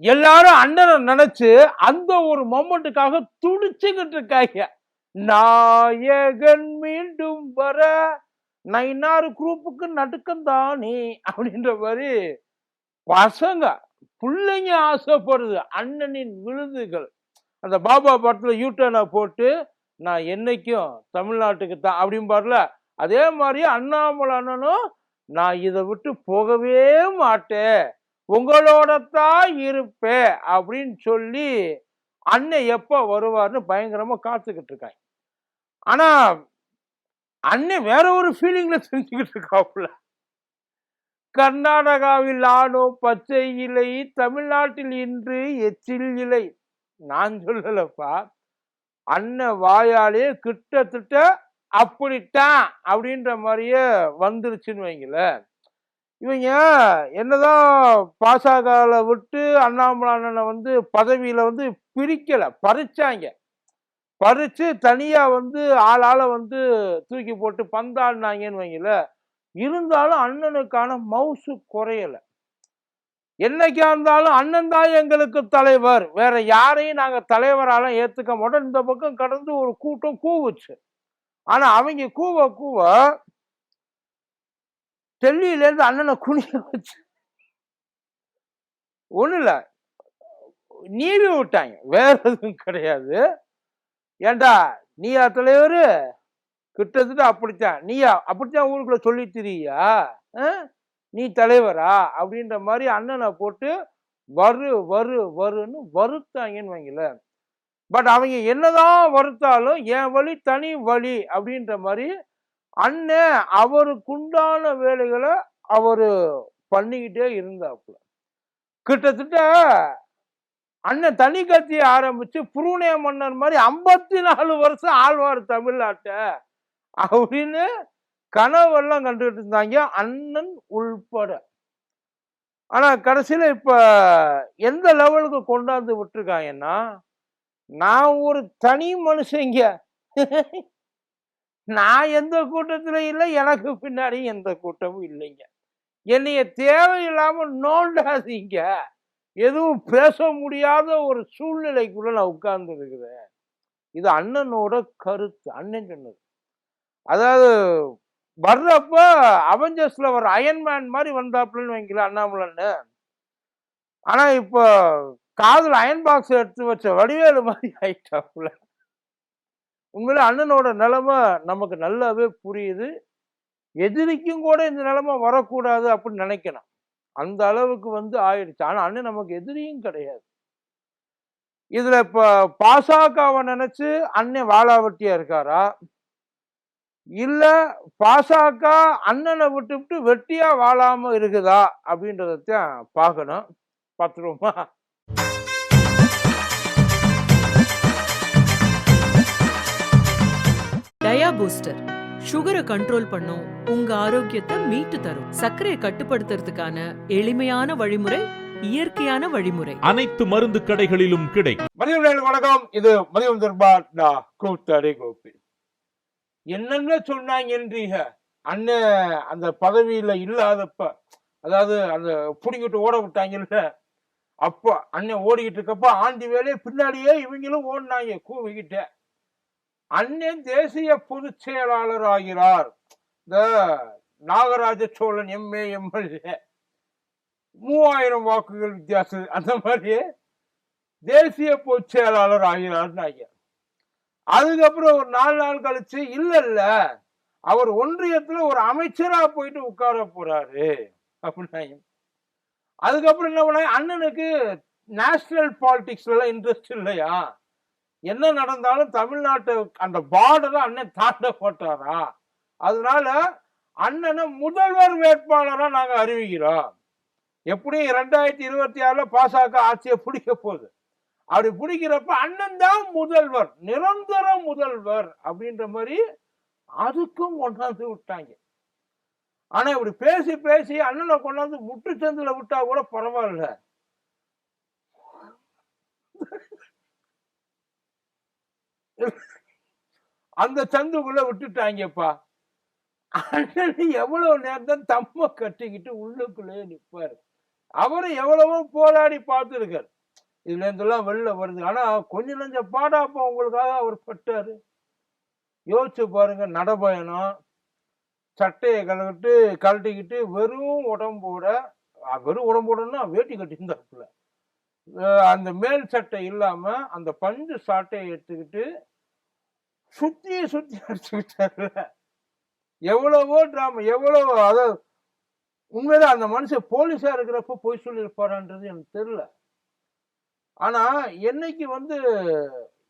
எல்லாரும் அண்ணனை நினைச்சு அந்த ஒரு மொமெண்ட்டுக்காக துடிச்சுக்கிட்டு இருக்காங்க. நாயகன் மீண்டும் வர நைனாறு குரூப்புக்கு நடுக்கம் தானே அப்படின்ற மாதிரி பசங்க பிள்ளைங்க ஆசைப்படுது. அண்ணனின் விருதுகள். அந்த பாபா படத்துல யூட்டர்னை போட்டு நான் என்னைக்கும் தமிழ்நாட்டுக்கு தான் அப்படின்னு பாருல அதே மாதிரி அண்ணாமலை அண்ணனும் நான் இதை விட்டு போகவே மாட்டேன். உங்களோட தான் இருப்பேன் அப்படின்னு சொல்லி அண்ணன் எப்போ வருவார்னு பயங்கரமாக காத்துக்கிட்டு இருக்காங்க ஆனா அண்ணன் வேற ஒரு ஃபீலிங்ல செஞ்சுக்கிட்டு இருக்காப்புல. கர்நாடகாவில் ஆனோ பச்சை இலை தமிழ்நாட்டில் இன்று எச்சில் இலை. நான் சொல்லலப்பா. அண்ணன் வாயாலே கிட்டத்தட்ட அப்படித்தான் அப்படின்ற மாதிரியே வந்துருச்சுன்னு வைங்களேன். இவங்க என்னதான் பாசகால விட்டு அண்ணாமலை அண்ணனை வந்து பதவியில் வந்து பிரிக்கலை பறிச்சாங்க. பறித்து தனியாக வந்து ஆளால் வந்து தூக்கி போட்டு பந்தாடினாங்கன்னு வைங்கள இருந்தாலும் அண்ணனுக்கான மவுசு குறையலை. என்னைக்கா இருந்தாலும் அண்ணன் தான் எங்களுக்கு தலைவர். வேற யாரையும் நாங்கள் தலைவராலாம் ஏற்றுக்க மாட்டோம். இந்த பக்கம் கடந்து ஒரு கூட்டம் கூவுச்சு. ஆனால் அவங்க கூவ கூவ டெல்லியிலேருந்து அண்ணனை குனிய வச்சு. ஒன்றும் இல்லை. நீவி விட்டாங்க. வேற எதுவும் கிடையாது. ஏண்டா நீயா தலைவர் கிட்டத்தட்ட அப்படித்தான். நீயா அப்படித்தான் ஊருக்குள்ள சொல்லி திரியா நீ தலைவரா? அப்படின்ற மாதிரி அண்ணனை போட்டு வரு வரு வருன்னு வருத்தாங்கன்னு வைங்கள. பட் அவங்க என்னதான் வருத்தாலும் என் வழி தனி வழி அப்படின்ற மாதிரி அண்ணன் அவருக்குண்டான வேலைகளை அவர் பண்ணிக்கிட்டே இருந்தாப்புல. கிட்டத்தட்ட அண்ணன் தனி கட்சியை ஆரம்பிச்சு புருணைய மன்னர் மாதிரி ஐம்பத்தி நாலு வருஷம் ஆழ்வார் தமிழ்நாட்டை அப்படின்னு கனவெல்லாம் கண்டுகிட்டு இருந்தாங்க அண்ணன் உள்பட. ஆனால் கடைசியில் இப்போ எந்த லெவலுக்கு கொண்டாந்து விட்டுருக்காங்கன்னா நான் ஒரு தனி மனுஷங்க நான் எந்த கூட்டத்துல இல்லை எனக்கு பின்னாடி எந்த கூட்டமும் இல்லைங்க. என்னைய தேவையில்லாம நோண்டாதீங்க. எதுவும் பேச முடியாத ஒரு சூழ்நிலைக்குள்ள நான் உட்கார்ந்து இருக்கிறேன் இது அண்ணனோட கருத்து அண்ணன் சொன்னது. அதாவது வர்றப்ப அவெஞ்சர்ஸ்ல ஒரு அயன்மேன் மாதிரி வந்தாப்புலன்னு வைங்களேன் அண்ணாமலன்னு ஆனா இப்போ காதுல அயன் பாக்ஸ் எடுத்து வச்ச வடிவேலு மாதிரி ஆயிட்டாப்புல உண்மையில அண்ணனோட நிலமை நமக்கு நல்லாவே புரியுது. எதிரிக்கும் கூட இந்த நிலமை வரக்கூடாது அப்படின்னு நினைக்கணும். அந்த அளவுக்கு வந்து ஆயிடுச்சு. ஆனால் அண்ணன் நமக்கு எதிரியும் கிடையாது. இதுல இப்போ பாசகவை நினைச்சு அண்ணன் வாழாவட்டியா இருக்காரா? இல்ல பாசக அண்ணனை விட்டுவிட்டு வெட்டியா வாழாம இருக்குதா அப்படின்றதான் பார்க்கணும். பார்த்துருவோமா? டயா பூஸ்டர். சுகரை கண்ட்ரோல் பண்ணும். உங்க ஆரோக்கியத்தை மீட்டு தரும். சர்க்கரையை கட்டுப்படுத்துறதுக்கான எளிமையான வழிமுறை இயற்கையான வழிமுறை. அனைத்து மருந்து கடைகளிலும் கிடைக்கும். மதியம் வணக்கம். இது மதியம் தர்பார் நான் கூத்தாடி கோபி. என்னென்ன சொன்னாங்கன்றீங்க? அண்ணன் அந்த பதவியில இல்லாதப்ப அதாவது அந்த புடிங்கிட்டு ஓட விட்டாங்கல்ல அப்போ அண்ணன் ஓடிக்கிட்டு இருக்கப்ப ஆண்டி வேலையை பின்னாடியே இவங்களும் ஓடினாங்க கூவிக்கிட்ட. அண்ணன் தேசிய பொதுச் செயலாளர் ஆகிறார் இந்த நாகராஜ சோழன் எம்ஏ எம்எல்ஏ மூவாயிரம் வாக்குகள் வித்தியாசம் அந்த மாதிரி தேசிய பொதுச் செயலாளர் ஆகிறார்னாங்க அதுக்கப்புறம் ஒரு நாலு நாள் கழிச்சு இல்ல இல்ல அவர் ஒன்றியத்துல ஒரு அமைச்சரா போயிட்டு உட்கார போறாரு அப்படின்னாங்க அதுக்கப்புறம் என்ன பண்ண அண்ணனுக்கு நேஷனல் பாலிடிக்ஸ்ல இன்ட்ரெஸ்ட் இல்லையா? என்ன நடந்தாலும் தமிழ்நாட்டு அந்த பார்டரை அண்ணன் தாண்ட போட்டாரா? அதனால அண்ணனை முதல்வர் வேட்பாளரா நாங்கள் அறிவிக்கிறோம். எப்படியும் ரெண்டாயிரத்தி இருபத்தி ஆறுல பாசக ஆட்சியை பிடிக்க போகுது. அப்படி பிடிக்கிறப்ப அண்ணன் தான் முதல்வர் நிரந்தர முதல்வர் அப்படின்ற மாதிரி அதுக்கும் கொண்டாந்து விட்டாங்க. ஆனா இப்படி பேசி பேசி அண்ணனை கொண்டாந்து முட்டுச்சந்தில் விட்டா கூட பரவாயில்ல. அந்த சந்துக்குள்ள விட்டுட்டாங்கப்பா. அண்ணன் எவ்வளவு நேரம் தம்ம கட்டிக்கிட்டு உள்ளுக்குள்ளேயே நிற்பாரு அவரு எவ்வளவோ போராடி பார்த்துருக்காரு. இதுல இருந்தெல்லாம் வெளில வருது. ஆனா கொஞ்ச நஞ்ச பாடாப்பா உங்களுக்காக அவர் பட்டாரு. யோசிச்சு பாருங்க நடபயணம். சட்டையை கலக்கிட்டு கழட்டிக்கிட்டு வெறும் உடம்போட வெறும் உடம்போடன்னா வேட்டி கட்டியிருந்தாப்புல. அந்த மேல் சட்டை இல்லாம அந்த பஞ்சு சாட்டையை எடுத்துக்கிட்டு சுத்தி சுத்தி அடிச்சுக்கிட்டாரு. எவ்வளவோ டிராமா எவ்வளவோ அதாவது உண்மையில அந்த மனுஷன் போலீஸா இருக்கிறப்ப பொய் சொல்லியிருப்பாரான்றது எனக்கு தெரியல. ஆனா என்னைக்கு வந்து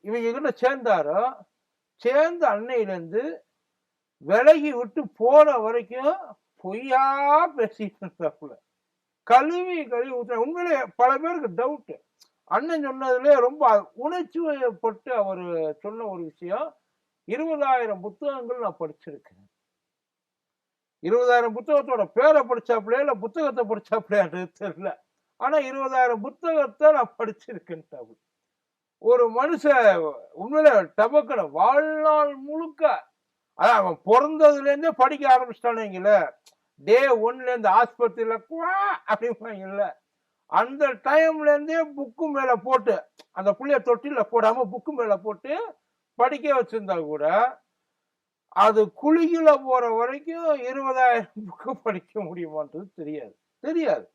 இவங்க கிட்ட சேர்ந்தாரோ சேர்ந்த அன்னையிலேருந்து விலகி விட்டு போற வரைக்கும் பொய்யா பேசிட்டு இருந்தாப்புல. கழுவி கழுவி ஊத்துற உண்மையிலே பல பேருக்கு டவுட்டு அண்ணன் சொன்னதுல ரொம்ப உணர்ச்சிப்பட்டு அவர் சொன்ன ஒரு விஷயம் இருபதாயிரம் புத்தகங்கள் நான் படிச்சிருக்கேன் இருபதாயிரம் புத்தகத்தோட பேரை படிச்சாப்புலையா இல்லை புத்தகத்தை படிச்சாப்புலையான்றது தெரியல ஆனால் இருபதாயிரம் புத்தகத்தை நான் படிச்சிருக்கேன் ஒரு மனுஷன் உண்மையில டபக்கட வாழ்நாள் முழுக்க அதான் அவன் பிறந்ததுலேருந்தே படிக்க ஆரம்பிச்சிட்டானுங்கள டே ஒன்லேருந்து ஆஸ்பத்திரியில் ஆஸ்பத்திரியில குவா அப்படிம்பாங்கல்ல அந்த டைம்லேருந்தே புக்கு மேலே போட்டு அந்த புள்ளைய தொட்டில போடாமல் புக்கு மேலே போட்டு படிக்க வச்சிருந்தா கூட அது குழியில போற வரைக்கும் இருபதாயிரம் புக்கு படிக்க முடியுமான்றது தெரியாது. தெரியாது.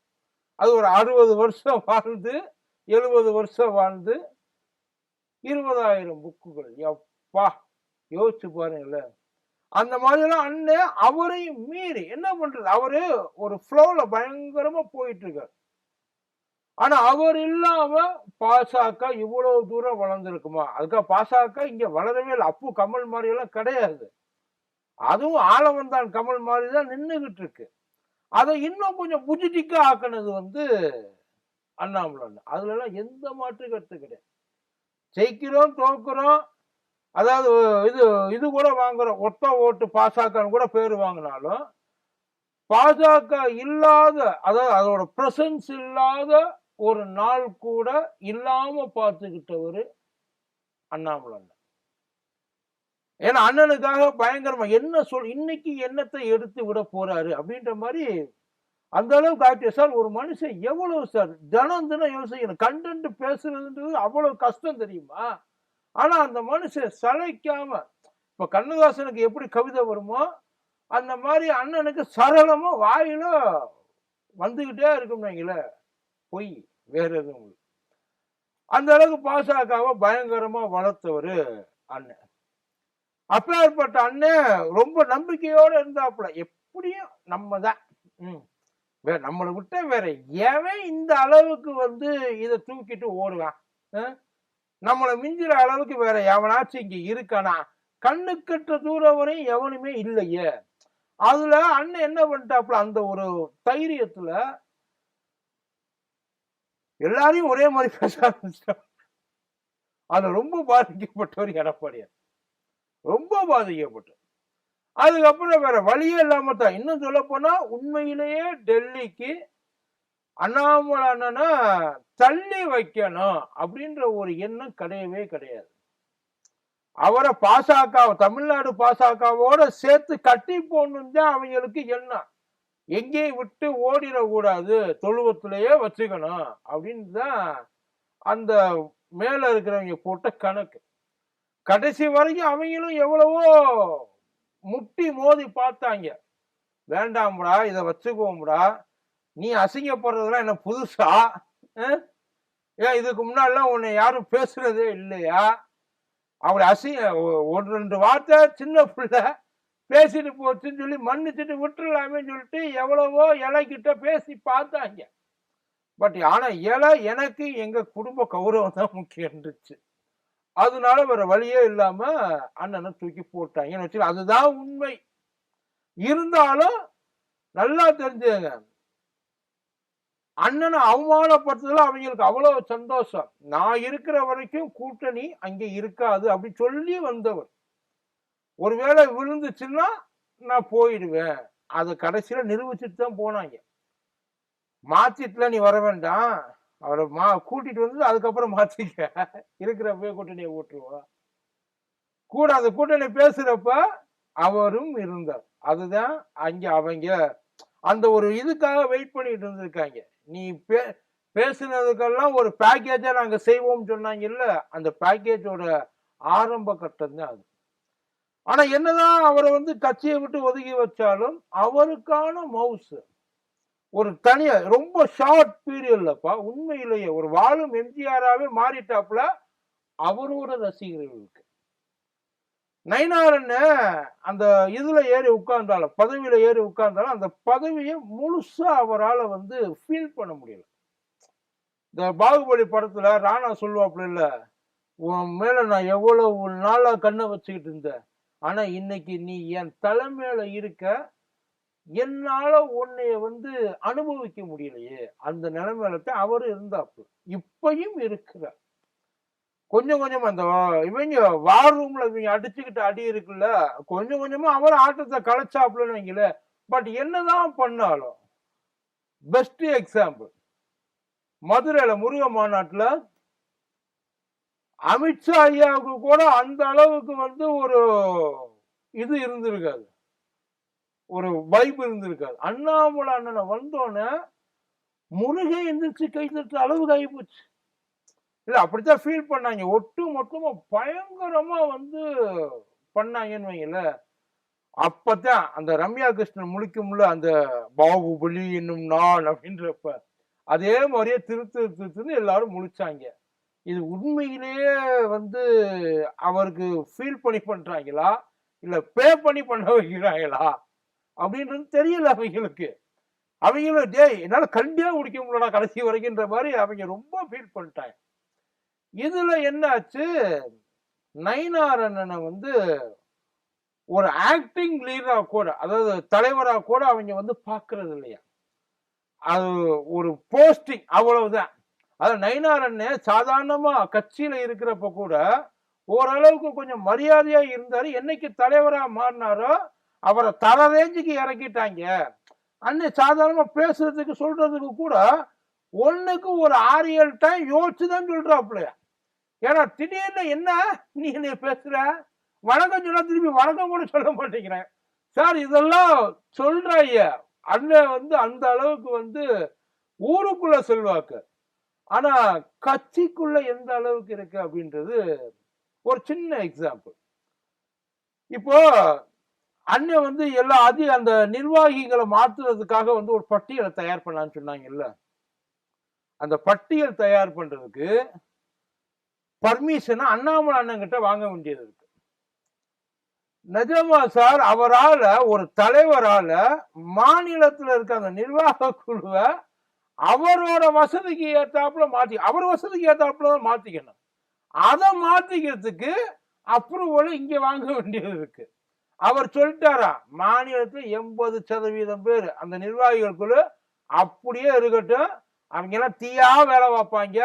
அது ஒரு அறுபது வருஷம் வாழ்ந்து எழுபது வருஷம் வாழ்ந்து இருபதாயிரம் புக்குகள் எப்பா யோசிச்சு பாருங்களேன். அந்த மாதிரிலாம் அண்ணன் அவரையும் மீறி என்ன பண்றது? அவரு ஒரு ஃப்ளோவில் பயங்கரமா போயிட்டு இருக்காரு. ஆனா அவர் இல்லாம பாசக இவ்வளவு தூரம் வளர்ந்துருக்குமா? அதுக்காக பாசக இங்க வளரவே இல்லை. அப்பு கமல் மாதிரி எல்லாம் கிடையாது. அதுவும் ஆளவந்தான் கமல் மாதிரி தான் நின்றுகிட்டு இருக்கு. அதை இன்னும் கொஞ்சம் புஜிட்டிக்கா ஆக்கினது வந்து அண்ணாமலை அண்ணன். அதுல எல்லாம் எந்த மாற்று கருத்து கிடையாது. ஜெயிக்கிறோம் தோக்குறோம் அதாவது இது இது கூட வாங்குறோம். ஒத்த ஓட்டு பாசகன்னு கூட பேர் வாங்கினாலும் பாஜக இல்லாத அதாவது அதோட பிரசன்ஸ் இல்லாத ஒரு நாள் கூட இல்லாம பார்த்துக்கிட்டவர் அண்ணாமலை ஏன்னா அண்ணனுக்காக பயங்கரமா என்ன சொல் இன்னைக்கு என்னத்தை எடுத்து விட போறாரு அப்படின்ற மாதிரி அந்த அளவுக்கு ஆயிட்டு சார் ஒரு மனுஷன் எவ்வளவு சார் தினம் தினம் யோசிக்கணும். கண்டென்ட் பேசுறதுன்றது அவ்வளவு கஷ்டம் தெரியுமா? ஆனா அந்த மனுஷன் சளைக்காம இப்ப கண்ணதாசனுக்கு எப்படி கவிதை வருமோ அந்த மாதிரி அண்ணனுக்கு சரளமா வாயில வந்துகிட்டே இருக்கும் வைங்களேன். பொய் வேற எதுவும் இல்லை. அந்த அளவுக்கு பாசகாவை பயங்கரமா வளர்த்தவர் அண்ணன். அப்பேற்பட்ட அண்ணன் ரொம்ப நம்பிக்கையோட இருந்தாப்புல. எப்படியும் நம்ம தான். ம். வேற நம்மளை விட்ட வேற எவன் இந்த அளவுக்கு வந்து இதை தூக்கிட்டு ஓடுவான்? நம்மளை மிஞ்சுற அளவுக்கு வேற எவனாச்சும் இங்க இருக்கானா? கண்ணு கட்ட தூரம் வரையும் எவனுமே இல்லையே. அதுல அண்ணன் என்ன பண்ணிட்டாப்புல அந்த ஒரு தைரியத்துல எல்லாரையும் ஒரே மாதிரி பேச ஆரம்பிச்சிட்டான் அதுல ரொம்ப பாதிக்கப்பட்டவர் எடப்பாடியார். ரொம்ப பாதிக்கப்பட்டவர் அதுக்கப்புறம் வேற வழியே இல்லாம தான். இன்னும் சொல்ல போனா உண்மையிலேயே டெல்லிக்கு அண்ணாமலை அண்ணனை தள்ளி வைக்கணும் அப்படின்ற ஒரு எண்ணம் கிடையவே கிடையாது. அவரை பாசக தமிழ்நாடு பாசகவோட சேர்த்து கட்டி போடணும் தான் அவங்களுக்கு எண்ணம். எங்கேயும் விட்டு ஓடிடக்கூடாது தொழுவத்திலேயே வச்சுக்கணும் அப்படின்னு தான் அந்த மேல இருக்கிறவங்க போட்ட கணக்கு. கடைசி வரைக்கும் அவங்களும் எவ்வளவோ முட்டி மோதி பார்த்தாங்க. வேண்டாம்டா இதை வச்சுக்குவோம்டா. நீ அசிங்கப்படுறதுலாம் என்ன புதுசா? ஏன் இதுக்கு முன்னாடிலாம் உன்னை யாரும் பேசுறதே இல்லையா? அவளை அசிங்க ஒன்று ஒரு ரெண்டு வார்த்தை சின்ன பிள்ளை. பேசிட்டு போச்சுன்னு சொல்லி மன்னிச்சுட்டு விட்டுறலாமேன்னு சொல்லிட்டு எவ்வளவோ இலைக்கிட்ட பேசி பார்த்தாங்க. பட் ஆனா இலை எனக்கு எங்க குடும்ப கௌரவம் தான் முக்கியம் இருந்துச்சு. அதனால வேற வழியே இல்லாம அண்ணனை தூக்கி போட்டாங்கன்னு வச்சு அதுதான் உண்மை. இருந்தாலும் நல்லா தெரிஞ்சுங்க அண்ணனை அவமானப்படுத்துதல அவங்களுக்கு அவ்வளவு சந்தோஷம். நான் இருக்கிற வரைக்கும் கூட்டணி அங்கே இருக்காது அப்படி சொல்லி வந்தவர். ஒருவேளை விழுந்துச்சுன்னா நான் போயிடுவேன். அதை கடைசியில் நிரூபிச்சுட்டு தான் போனாங்க. மாத்திட்டுல நீ வர வேண்டாம். அவரை மா கூட்டிட்டு வந்து அதுக்கப்புறம் மாத்திக்க. இருக்கிறப்பவே கூட்டணியை ஓட்டுருவா கூட அந்த கூட்டணி பேசுறப்ப அவரும் இருந்தார். அதுதான் அங்க அவங்க அந்த ஒரு இதுக்காக வெயிட் பண்ணிட்டு இருந்திருக்காங்க. நீ பே பேசுனதுக்கெல்லாம் ஒரு பேக்கேஜா நாங்க சொன்னாங்க சொன்னாங்கல்ல அந்த பேக்கேஜோட ஆரம்ப கட்டம் தான் அது. ஆனா என்னதான் அவரை வந்து கட்சியை விட்டு ஒதுக்கி வச்சாலும் அவருக்கான மவுஸ் ஒரு தனியா ரொம்ப ஷார்ட் பீரியட்லப்பா உண்மையிலேயே ஒரு வாழும் எம்ஜிஆராகவே மாறிட்டாப்புல அவரோட ரசிகர்களுக்கு. நைனாரன்னு அந்த இதுல ஏறி உட்கார்ந்தாலும் பதவியில ஏறி உட்கார்ந்தாலும் அந்த பதவியை முழுசா அவரால் வந்து ஃபீல் பண்ண முடியல. இந்த பாகுபலி படத்துல ராணா சொல்லுவாப்புல இல்ல உன் மேல நான் எவ்வளவு நாளா கண்ணை வச்சுக்கிட்டு இருந்தேன். ஆனா இன்னைக்கு நீ என் தலைமையில இருக்க என்னால உன்னைய வந்து அனுபவிக்க முடியலையே. அந்த நிலைமையில தான் அவர் இருந்தாப்பு இப்பயும் இருக்கிறார் கொஞ்சம் கொஞ்சமா அந்த வா- இவங்க வார் ரூம்ல இவங்க அடிச்சுக்கிட்டு அடி இருக்குல்ல கொஞ்சம் கொஞ்சமா அவர் ஆட்டத்தை கலைச்சாப்புலன்னு வைங்கள பட் என்னதான் பண்ணாலும் பெஸ்ட் எக்ஸாம்பிள் மதுரையில முருக மாநாட்டுல அமித்ஷா ஐயாவுக்கு கூட அந்த அளவுக்கு வந்து ஒரு இது இருந்திருக்காது. ஒரு வைப் இருந்திருக்காது. அண்ணாமலை அண்ணனை வந்தோடனே முருகை எந்திரிச்சு கை தட்டுற அளவுக்கு ஆகி போச்சு. இல்லை அப்படித்தான் ஃபீல் பண்ணாங்க. ஒட்டு மொத்தமாக பயங்கரமாக வந்து பண்ணாங்கன்னு வைங்கள அப்பதான் அந்த ரம்யா கிருஷ்ணன் முழிக்கும்ல அந்த பாகுபலி என்னும் நான் அப்படின்றப்ப அதே மாதிரியே திரு திரு திருத்துன்னு எல்லாரும் முழிச்சாங்க. இது உண்மையிலேயே வந்து அவருக்கு ஃபீல் பண்ணி பண்ணுறாங்களா இல்லை பே பண்ணி பண்ண வைக்கிறாங்களா அப்படின்றது தெரியல அவங்களுக்கு. அவங்களும் டேய் என்னால் கண்டியாக முடிக்க முடியல கடைசி வரைக்கும்ன்ற மாதிரி அவங்க ரொம்ப ஃபீல் பண்ணிட்டாங்க. இதில் என்னாச்சு? நயினார் அண்ணனை வந்து ஒரு ஆக்டிங் லீடராக கூட அதாவது தலைவராக கூட அவங்க வந்து பார்க்கறது இல்லையா? அது ஒரு போஸ்டிங் அவ்வளவுதான். அது நயினார் அண்ணன் சாதாரணமா கட்சியில இருக்கிறப்ப கூட ஓரளவுக்கு கொஞ்சம் மரியாதையா இருந்தாரு. என்னைக்கு தலைவரா மாறினாரோ அவரை தர ரேஞ்சுக்கு இறக்கிட்டாங்க. அண்ணன் சாதாரணமா பேசுறதுக்கு சொல்றதுக்கு கூட ஒண்ணுக்கு ஒரு ஆறு ஏழு டைம் யோசிச்சு தான் சொல்றாப்புல. ஏன்னா திடீர்னு என்ன நீ என்ன பேசுற? வணக்கம் சொன்னா திருப்பி வணக்கம் கூட சொல்ல மாட்டேங்கிறேன். சார் இதெல்லாம் சொல்ற ஐயா அண்ணன் வந்து அந்த அளவுக்கு வந்து ஊருக்குள்ள செல்வாக்கு. ஆனா கட்சிக்குள்ள எந்த அளவுக்கு இருக்கு அப்படின்றது ஒரு சின்ன எக்ஸாம்பிள் இப்போ அண்ணன் வந்து எல்லா அதி அந்த நிர்வாகிகளை மாத்துறதுக்காக வந்து ஒரு பட்டியலை தயார் பண்ணலான்னு சொன்னாங்கல்ல? அந்த பட்டியல் தயார் பண்றதுக்கு பர்மிஷனை அண்ணாமலை அண்ணன் கிட்ட வாங்க வேண்டியது இருக்கு. நிஜமா சார் அவரால ஒரு தலைவரால மாநிலத்துல இருக்க அந்த நிர்வாக குழுவை அவரோட வசதிக்கு ஏற்றாப்புல மாத்தி அவர் வசதிக்கு ஏற்றாப்புல தான் மாத்திக்கணும். அதை மாத்திக்கிறதுக்கு அப்ரூவல் இங்க வாங்க வேண்டியது இருக்கு. அவர் சொல்லிட்டாரா மாநிலத்துல எண்பது சதவீதம் பேர் அந்த நிர்வாகிகளுக்குள்ள அப்படியே இருக்கட்டும். அவங்க எல்லாம் தீயா வேலை பார்ப்பாங்க.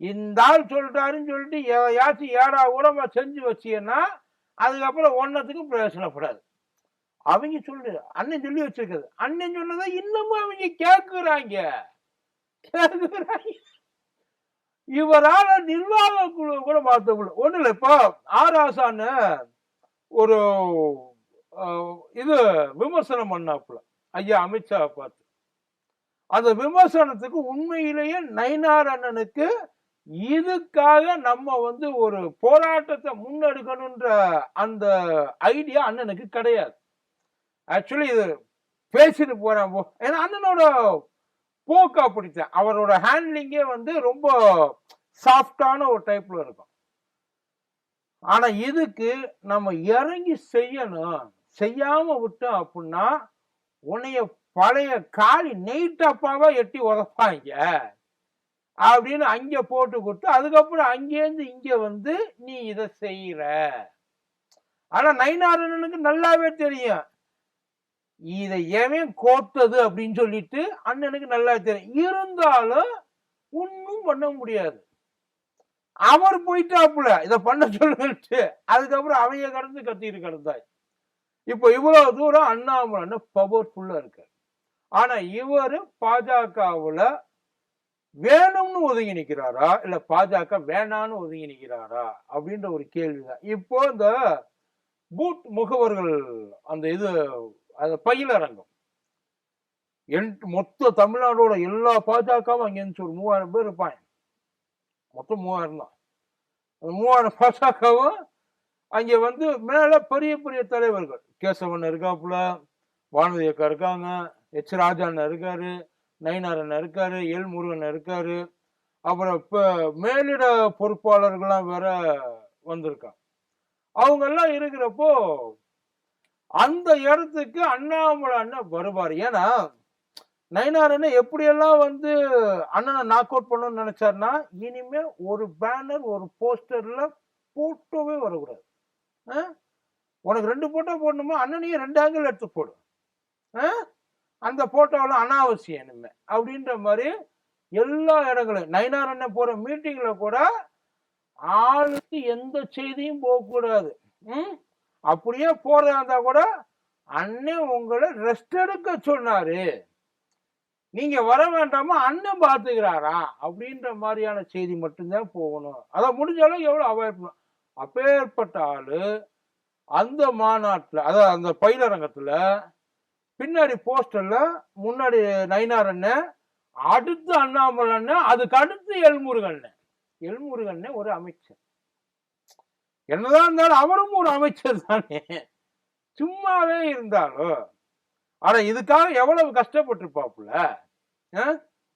இந்த ஆள் சொல்லிட்டாருன்னு சொல்லிட்டு எதையாச்சும் ஏடா கூட செஞ்சு வச்சீங்கன்னா அதுக்கப்புறம் ஒன்னத்துக்கும் பிரயோசனப்படாது அவங்க சொல்லு அண்ணன் சொல்லி வச்சிருக்குது அண்ணன் சொன்னதை இன்னமும் அவங்க கேட்குறாங்க. இவரால நிர்வாக குழு கூட மாற்ற முடியல. ஒண்ணு இல்லை இப்போ ஆராசான்னு ஒரு இது விமர்சனம் பண்ணாப்புல. ஐயா அமித்ஷா பார்த்து. அந்த விமர்சனத்துக்கு உண்மையிலேயே நயினார் அண்ணனுக்கு இதுக்காக நம்ம வந்து ஒரு போராட்டத்தை முன்னெடுக்கணுன்ற அந்த ஐடியா அண்ணனுக்கு கிடையாது. ஆக்சுவலி இது பேசிட்டு போறேன். போ. ஏன்னா அண்ணனோட போக்கு அப்படித்தான் அவரோட ஹேண்ட்லிங்கே வந்து ரொம்ப சாஃப்டான ஒரு டைப்ல இருக்கும். ஆனா இதுக்கு நம்ம இறங்கி செய்யணும். செய்யாம விட்டோம் அப்படின்னா உன்னைய பழைய காளி நெய்டப்பாவா எட்டி உதப்பாங்க. அப்படின்னு அங்க போட்டு கொடுத்து அதுக்கப்புறம் அங்கேருந்து இங்க வந்து நீ இதை செய்யற. ஆனா நைனாரனுக்கு நல்லாவே தெரியும். இதை எவன் கோத்தது அப்படின்னு சொல்லிட்டு அண்ணனுக்கு நல்லா தெரியும். இருந்தாலும் ஒன்றும் பண்ண முடியாது. அவர் போயிட்டாப்புல. இதை பண்ண சொல்லிட்டு அதுக்கப்புறம் அவங்க கடந்து கத்திட்டு கிடந்தாய். இப்போ இவ்வளவு தூரம் அண்ணாமலை பவர்ஃபுல்லா இருக்காரு. ஆனா இவரு பாஜகவுல வேணும்னு ஒதுங்கி நிக்கிறாரா? இல்ல பாஜக வேணான்னு ஒதுங்கி நிக்கிறாரா? அப்படின்ற ஒரு கேள்விதான். இப்போ இந்த பூத் முகவர்கள் அந்த இது அந்த பயிலரங்கம் என் மொத்த தமிழ்நாடோட எல்லா பாஜகவும் அங்கேருந்து ஒரு மூவாயிரம் பேர் இருப்பாங்க. மொத்தம் மூவாயிரம் தான். அந்த மூவாயிரம் பாஜகவும் அங்கே வந்து மேலே பெரிய பெரிய தலைவர்கள். கேசவன் இருக்காப்புல வானதி அக்கா இருக்காங்க எச் ராஜா அண்ணன் இருக்காரு நயினார் அண்ணன் இருக்காரு எல் முருகன் இருக்காரு. அப்புறம் இப்போ மேலிட பொறுப்பாளர்கள்லாம் வேற வந்திருக்காங்க. அவங்கெல்லாம் இருக்கிறப்போ அந்த இடத்துக்கு அண்ணாமலை அண்ணன் வருவார். ஏன்னா நயினார் என்ன எப்படியெல்லாம் வந்து அண்ணனை நாக் அவுட் பண்ணணும்னு நினைச்சாருன்னா இனிமே ஒரு பேனர் ஒரு போஸ்டர்ல போட்டோவே வரக்கூடாது. ஆ? உனக்கு ரெண்டு போட்டோ போடணுமா? அண்ணனையும் ரெண்டு ஆங்கிள் எடுத்து போடு. ஆ? அந்த போட்டோவில் அனாவசியம் இனிமே. அப்படின்ற மாதிரி எல்லா இடங்களும் நயினார் அண்ணன் போற மீட்டிங்ல கூட ஆளுக்கு எந்த செய்தியும் போகக்கூடாது. ம்? அப்படியே போறதா இருந்தா கூட அண்ணன் உங்களை ரெஸ்ட் எடுக்க சொன்னாரு. நீங்க வர வேண்டாமா அண்ணன் பாத்துக்கிறாரா? அப்படின்ற மாதிரியான செய்தி மட்டும்தான் போகணும். அதை முடிஞ்ச அளவுக்கு எவ்வளவு அவாய்ட் பண்ணும் அப்பேற்பட்ட ஆளு அந்த மாநாட்டில் அதாவது அந்த பயிலரங்கத்துல பின்னாடி போஸ்டர்ல முன்னாடி நயினார் அண்ணன் அடுத்து அண்ணாமலை அண்ணன் அதுக்கு அடுத்து எல்முருகன் அண்ணன் எல்முருகன் ஒரு அமைச்சர். என்னதான் இருந்தாலும் அவரும் ஒரு அமைச்சர் தானே. சும்மாவே இருந்தாலும் ஆனா இதுக்காக எவ்வளவு கஷ்டப்பட்டிருப்பாப்புல? ஆ?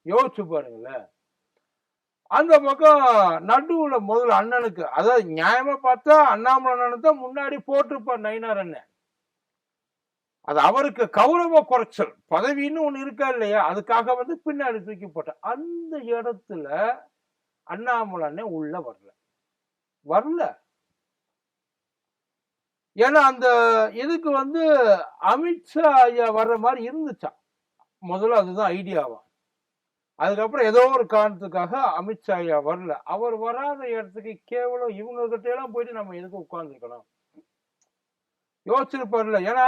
யோசிச்சு பாருங்களேன். அந்த பக்கம் நடுவுல முதல்ல அண்ணனுக்கு அதாவது நியாயமா பார்த்தா அண்ணாமலை அண்ணன் தான் முன்னாடி போட்டிருப்பார் நயினார் அண்ணன். அது அவருக்கு கௌரவ குறைச்சல். பதவின்னு ஒண்ணு இருக்கா இல்லையா? அதுக்காக வந்து பின்னாடி தூக்கி போட்ட. அந்த இடத்துல அண்ணாமலை அண்ணன் உள்ள வரல. வரல. ஏன்னா அந்த இதுக்கு வந்து அமித்ஷா ஐயா வர்ற மாதிரி இருந்துச்சா? முதல்ல அதுதான் ஐடியாவா அதுக்கப்புறம் ஏதோ ஒரு காரணத்துக்காக அமித்ஷா ஐயா வரல. அவர் வராத இடத்துக்கு கேவலம் இவங்க கிட்ட எல்லாம் போயிட்டு நம்ம எதுக்கு உட்கார்ந்துருக்கலாம் யோசிச்சிருப்பார்ல ஏன்னா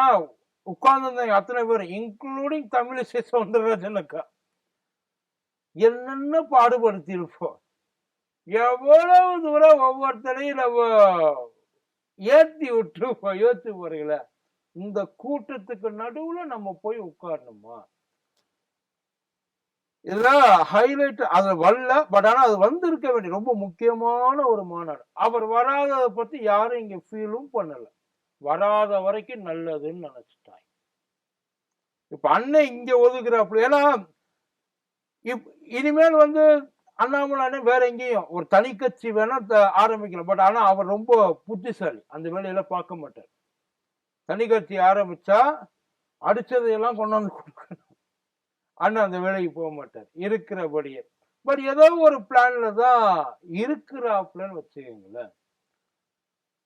உட்கார்ந்துருந்தாங்க அத்தனை பேர் இன்க்ளூடிங் தமிழிசை சவுந்தரராஜனுக்கா என்னென்ன பாடுபடுத்தியிருப்போம்? எவ்வளவு தூரம் ஒவ்வொருத்தரையும் நம்ம ஏத்தி விட்டு போ- யோசிச்சு இந்த கூட்டத்துக்கு நடுவுல நம்ம போய் உட்காரணுமா? இதெல்லாம் ஹைலைட் அது வரல பட் ஆனா அது வந்திருக்க வேண்டிய ரொம்ப முக்கியமான ஒரு மாநாடு. அவர் வராததை பத்தி யாரும் இங்க ஃபீலும் பண்ணல. வராத வரைக்கும் நல்லதுன்னு நினைச்சிட்டாங்க. இப்ப அண்ணன் இங்க ஒதுக்குறாப்புல ஏன்னா இப் இனிமேல் வந்து அண்ணாமலை வேற எங்கேயும். ஒரு தனி கட்சி வேணா த- ஆரம்பிக்கலாம். பட் ஆனா அவர் ரொம்ப புத்திசாலி. அந்த வேலையெல்லாம் பார்க்க மாட்டார். தனி கட்சி ஆரம்பிச்சா அடிச்சதையெல்லாம் கொண்டாந்து கொடுக்கணும். அண்ணன் அந்த வேலைக்கு போக மாட்டார். இருக்கிறபடியே. பட் ஏதோ ஒரு பிளான்ல தான் இருக்கிறாப்லன்னு வச்சுக்கோங்களேன்.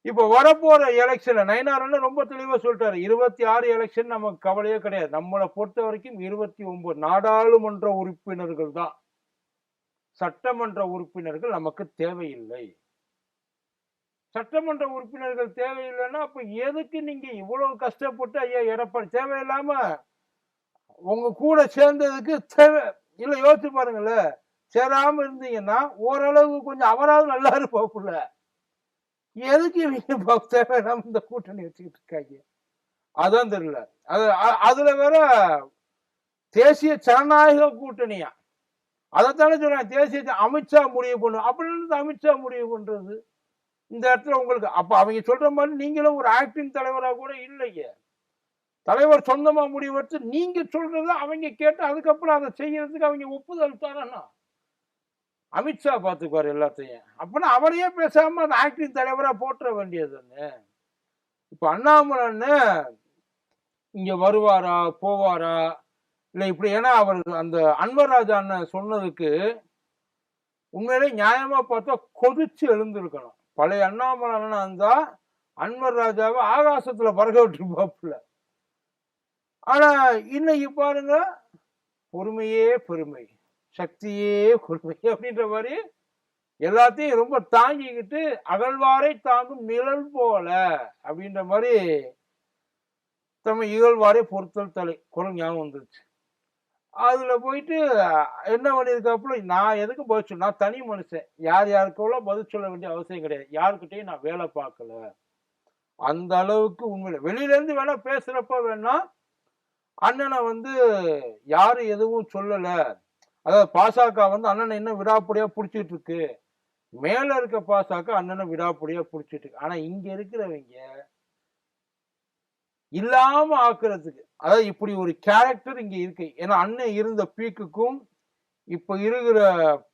இப்போ வரப்போற எலெக்ஷன்ல நயனாரன்னு ரொம்ப தெளிவா சொல்லிட்டாரு. இருபத்தி ஆறு எலெக்ஷன் நமக்கு கவலையே கிடையாது. நம்மளை பொறுத்த வரைக்கும் இருபத்தி ஒன்பது நாடாளுமன்ற உறுப்பினர்கள் தான். சட்டமன்ற உறுப்பினர்கள் நமக்கு தேவையில்லை. சட்டமன்ற உறுப்பினர்கள் தேவையில்லைன்னா அப்ப எதுக்கு நீங்க இவ்வளவு கஷ்டப்பட்டு ஐயா எடப்பாடி தேவையில்லாம உங்க கூட சேர்ந்ததுக்கு தேவை இல்ல யோசிச்சு பாருங்களேன் சேராம இருந்தீங்கன்னா ஓரளவு கொஞ்சம் அவராவது நல்லா இருப்பாப்புல. எதுக்கு இவங்க தேவையில்லாம இந்த கூட்டணி வச்சுக்கிட்டு இருக்காங்க? அதான் தெரியல. அது அதுல வேற தேசிய ஜனநாயக கூட்டணியா? அதைத்தானே சொல்றேன் தேசிய அமித்ஷா முடிவு பண்ணும் அப்படின்னு அமித்ஷா முடிவு பண்றது. இந்த இடத்துல உங்களுக்கு அப்ப அவங்க சொல்ற மாதிரி நீங்களும் ஒரு ஆக்டிங் தலைவராக கூட இல்லையே. தலைவர் சொந்தமா முடிவெடுத்து நீங்க சொல்கிறத அவங்க கேட்டு அதுக்கப்புறம் அதை செய்யறதுக்கு அவங்க ஒப்புதல் தரணும் அமித்ஷா பார்த்துக்குவார் எல்லாத்தையும். அப்படின்னா அவரையே பேசாம அந்த ஆக்டிங் தலைவராக போட்டுற வேண்டியதுன்னு இப்போ அண்ணாமலைன்னு இங்க வருவாரா போவாரா? இல்லை இப்படி ஏன்னா அவர் அந்த அன்வர் ராஜா அண்ணன் சொன்னதுக்கு உண்மையிலே நியாயமா பார்த்தா கொதிச்சு எழுந்திருக்கணும். பழைய அண்ணாமலை அண்ணன் இருந்தா அன்வர் ராஜாவை ஆகாசத்துல பறக்க விட்டுருப்பாப்புல. ஆனா இன்னைக்கு பாருங்க பொறுமையே பெருமை சக்தியே பொறுமை அப்படின்ற மாதிரி எல்லாத்தையும் ரொம்ப தாங்கிக்கிட்டு அகழ்வாரை தாங்கும் நிழல் போல அப்படின்ற மாதிரி தம்ம இகழ்வாரை பொறுத்தல் தலை. குரல் ஞாபகம் வந்துருச்சு. அதில் போயிட்டு என்ன பண்ணியிருக்காப்புல நான் எதுக்கு பதில் சொல்ல நான் தனி மனுஷன். யார் யாருக்கெல்லாம் பதில் சொல்ல வேண்டிய அவசியம் கிடையாது. யாருக்கிட்டையும் நான் வேலை பார்க்கல. அந்த அளவுக்கு உண்மையில. வெளியிலேருந்து வேணா பேசுறப்ப வேணா அண்ணனை வந்து யாரும் எதுவும் சொல்லலை. அதாவது பாசக வந்து அண்ணனை இன்னும் விடாப்படியாக பிடிச்சிட்டு இருக்கு. மேலே இருக்க பாசக அண்ணனை விடாப்படியாக பிடிச்சிட்டு இருக்கு. ஆனால் இங்கே இருக்கிறவங்க இல்லாமல் ஆக்குறதுக்கு அதாவது இப்படி ஒரு கேரக்டர் இங்க இருக்கு. ஏன்னா அண்ணன் இருந்த பீக்குக்கும் இப்ப இருக்கிற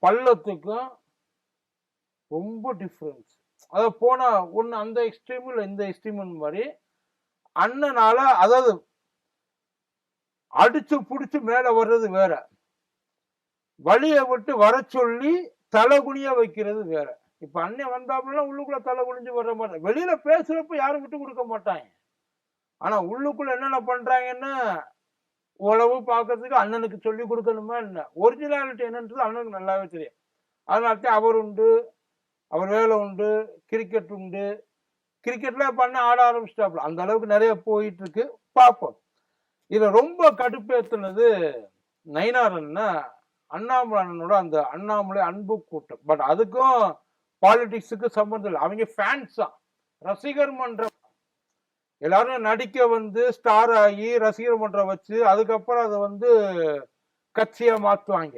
பள்ளத்துக்கும் ரொம்ப டிஃப்ரென்ஸ் அதாவது போனா ஒன்று அந்த எக்ஸ்ட்ரீம் இல்லை இந்த எக்ஸ்ட்ரீம் மாதிரி அண்ணனால அதாவது அடிச்சு புடிச்சு மேல வர்றது வேற. வழியை விட்டு வர சொல்லி தலைகுனியா வைக்கிறது வேற. இப்ப அண்ணன் வந்தாப்புல உள்ளுக்குள்ள தலை குனிஞ்சு வர்ற மாதிரி வெளியில பேசுறப்ப யாரும் விட்டு கொடுக்க மாட்டாங்க. ஆனா உள்ளுக்குள்ள என்னென்ன பண்றாங்கன்னா உழவு பார்க்கறதுக்கு அண்ணனுக்கு சொல்லி கொடுக்கணுமா என்ன? ஒரிஜினாலிட்டி என்னன்றது அண்ணனுக்கு நல்லாவே தெரியும். அதனால தான் அவர் உண்டு அவர் வேலை உண்டு கிரிக்கெட் உண்டு. கிரிக்கெட்ல பண்ண ஆட ஆரம்பிச்சிட்டாப்புல. அந்த அளவுக்கு நிறைய போயிட்டு இருக்கு பார்ப்போம். இதுல ரொம்ப கடுப்பேத்துனது நயினாரன்னா அண்ணாமலை அண்ணனோட அந்த அண்ணாமலை அன்பு கூட்டம். பட் அதுக்கும் பாலிடிக்ஸுக்கு சம்மந்தம் இல்லை. அவங்க ஃபேன்ஸ் தான் ரசிகர் மன்றம் எல்லாரும் நடிக்க வந்து ஸ்டார் ஆகி ரசிகர் மன்றம் வச்சு அதுக்கப்புறம் அதை வந்து கட்சியை மாற்றுவாங்க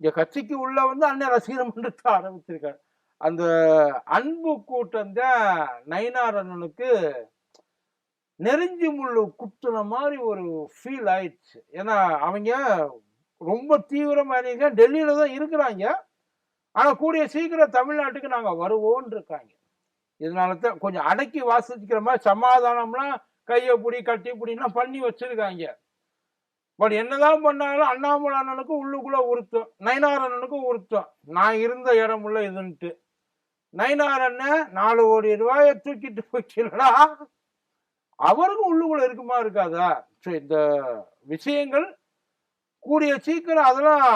இங்கே கட்சிக்கு உள்ள வந்து அண்ணன் ரசிகர் மன்றத்தை ஆரம்பிச்சிருக்காரு. அந்த அன்பு கூட்டம் தான் நயினார் அண்ணனுக்கு நெருஞ்சி முள்ளு குத்துன மாதிரி ஒரு ஃபீல் ஆயிடுச்சு. ஏன்னா அவங்க ரொம்ப தீவிரமாக டெல்லியில் டெல்லியில தான் இருக்கிறாங்க. ஆனால் கூடிய சீக்கிரம் தமிழ்நாட்டுக்கு நாங்கள் வருவோன்னு இருக்காங்க. இதனால தான் கொஞ்சம் அடக்கி வாசிக்கிற மாதிரி சமாதானம்லாம் கையை பிடி கட்டி பிடிலாம் பண்ணி வச்சிருக்காங்க. பட் என்னதான் பண்ணாலும் அண்ணாமலை அண்ணனுக்கும் உள்ளுக்குள்ள உறுத்தம் நயனார் அண்ணனுக்கும் உறுத்தம் நான் இருந்த இடம் உள்ள இதுன்ட்டு. நயனார் அண்ணன் நாலு கோடி ரூபாயை தூக்கிட்டு போய்க்கிறடா அவருக்கும் உள்ளுக்குள்ள இருக்குமா இருக்காதா? ஸோ இந்த விஷயங்கள் கூடிய சீக்கிரம் அதெல்லாம்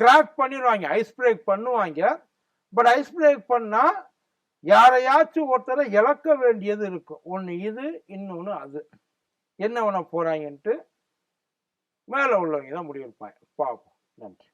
கிராக் பண்ணிடுவாங்க ஐஸ் பிரேக் பண்ணுவாங்க. பட் ஐஸ் பிரேக் பண்ணால் யாரையாச்சும் ஒருத்தரை இழக்க வேண்டியது இருக்கும். ஒன்று இது இன்னொன்று அது. என்ன பண்ண போறாங்கன்ட்டு மேலே உள்ளவங்க தான் முடிவெடுப்பாங்க. பார்ப்போம் நன்றி.